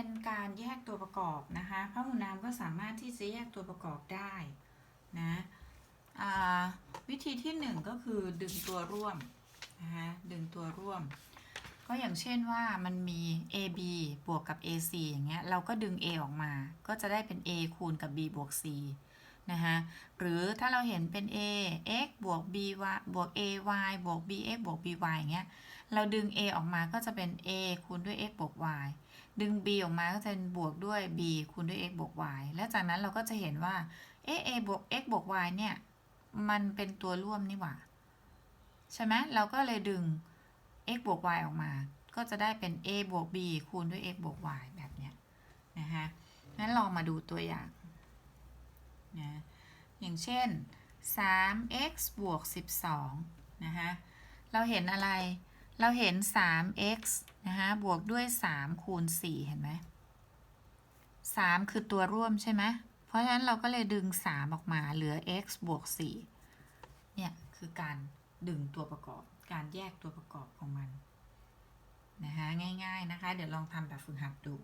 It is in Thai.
เป็นการแยกตัวประกอบนะคะพหุนามก็สามารถที่จะแยกตัวประกอบได้นะอ่าวิธีที่หนึ่งก็คือดึงตัวร่วมนะคะดึงตัวร่วม ก็อย่างเช่นว่ามันมี AB บวกกับ AC อย่างเงี้ยเราก็ดึง A ออกมา ก็จะได้เป็น A คูณกับ B บวก C นะคะหรือถ้าเราเห็นเป็น A x บวก b y บวก a y บวก b x บวก b y อย่างเงี้ยเราดึง A ออกมาก็จะเป็น A คูณด้วย x บวก y ดึง b ออกมาก็จะเป็นบวกด้วย b คูณด้วย x บวก y และจากนั้นเราก็จะเห็นว่า เอ a บวก x บวก y เนี่ยมันเป็นตัวร่วมนี่หว่า ใช่ไหมเราก็เลยดึง x บวก y ออกมา ก็จะได้เป็น a บวก b คูณด้วย x บวก y แบบเนี้ยนะคะงั้นลองมาดูตัวอย่าง อย่างเช่น 3x บวก 12 นะคะเราเห็นอะไร เราเห็น 3x นะคะบวกด้วย 3 คูณ 4 เห็นไหม 3 คือตัวร่วมใช่ไหม เพราะฉะนั้นเราก็เลยดึง 3 ออกมาเหลือ x บวก 4 เนี่ย คือการดึงตัวประกอบ การแยกตัวประกอบของมัน นะคะง่าย ๆ นะคะ เดี๋ยวลองทำแบบฝึกหัดดู